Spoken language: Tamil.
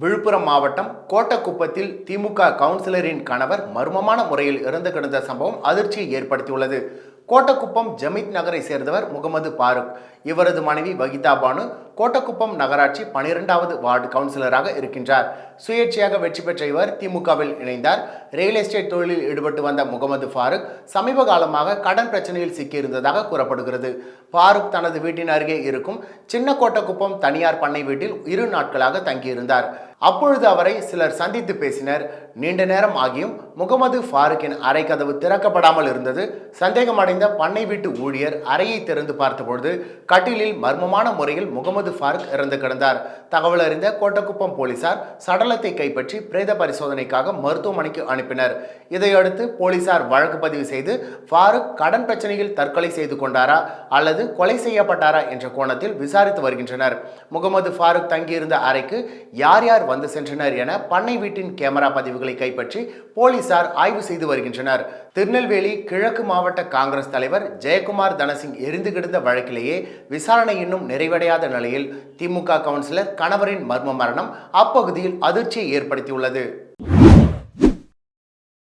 Villupuram மாவட்டம் கோட்டக்குப்பத்தில் திமுக கவுன்சிலரின் கணவர் மர்மமான முறையில் இறந்து கிடந்த சம்பவம் அதிர்ச்சியை ஏற்படுத்தியுள்ளது. கோட்டக்குப்பம் ஜமீத் நகரை சேர்ந்தவர் முகமது பாருக். இவரது மனைவி வகிதா பானு. கோட்டக்குப்பம் நகராட்சி பனிரெண்டாவது வார்டு கவுன்சிலராக இருக்கின்றார். சுயேட்சையாக வெற்றி பெற்ற இவர் திமுகவில் இணைந்தார். ரியல் எஸ்டேட் தொழிலில் ஈடுபட்டு வந்த முகமது ஃபாரூக் சமீப காலமாக கடன் பிரச்சனையில் சிக்கியிருந்ததாக கூறப்படுகிறது. ஃபாரூக் தனது வீட்டின் அருகே இருக்கும் சின்ன கோட்டக்குப்பம் தனியார் பண்ணை வீட்டில் இரு நாட்களாக தங்கியிருந்தார். அப்பொழுது அவரை சிலர் சந்தித்து பேசினர். நீண்ட நேரம் ஆகியும் முகமது ஃபாரூக்கின் அறை கதவு திறக்கப்படாமல் இருந்தது. சந்தேகமடைந்த பண்ணை வீட்டு ஊழியர் அறையை திறந்து பார்த்தபொழுது கட்டிலில் மர்மமான முறையில் முகமது முகமது ஃபாருக் இறந்து கிடந்தார். தகவல் அறிந்த கோட்டக்குப்பம் போலீசார் சடலத்தை கைப்பற்றி பிரேத பரிசோதனைக்காக மருத்துவமனைக்கு அனுப்பினர். இதையடுத்து போலீசார் வழக்கு பதிவு செய்து ஃபாருக் கடன் பிரச்சனையில் தற்கொலை செய்து கொண்டாரா அல்லது கொலை செய்யப்பட்டாரா என்ற கோணத்தில் விசாரித்து வருகின்றனர். முகமது ஃபாருக் தங்கியிருந்த அறைக்கு யார் யார் வந்து சென்றனர் என பண்ணை வீட்டின் கேமரா பதிவுகளை கைப்பற்றி போலீசார் ஆய்வு செய்து வருகின்றனர். திருநெல்வேலி கிழக்கு மாவட்ட காங்கிரஸ் தலைவர் ஜெயக்குமார் தனசிங் எரிந்து கிடந்த வழக்கிலேயே விசாரணை இன்னும் நிறைவடையாத நிலையில் திமுக கவுன்சிலர் கணவரின் மர்ம மரணம் அப்பகுதியில் அதிர்ச்சியை ஏற்படுத்தியுள்ளது.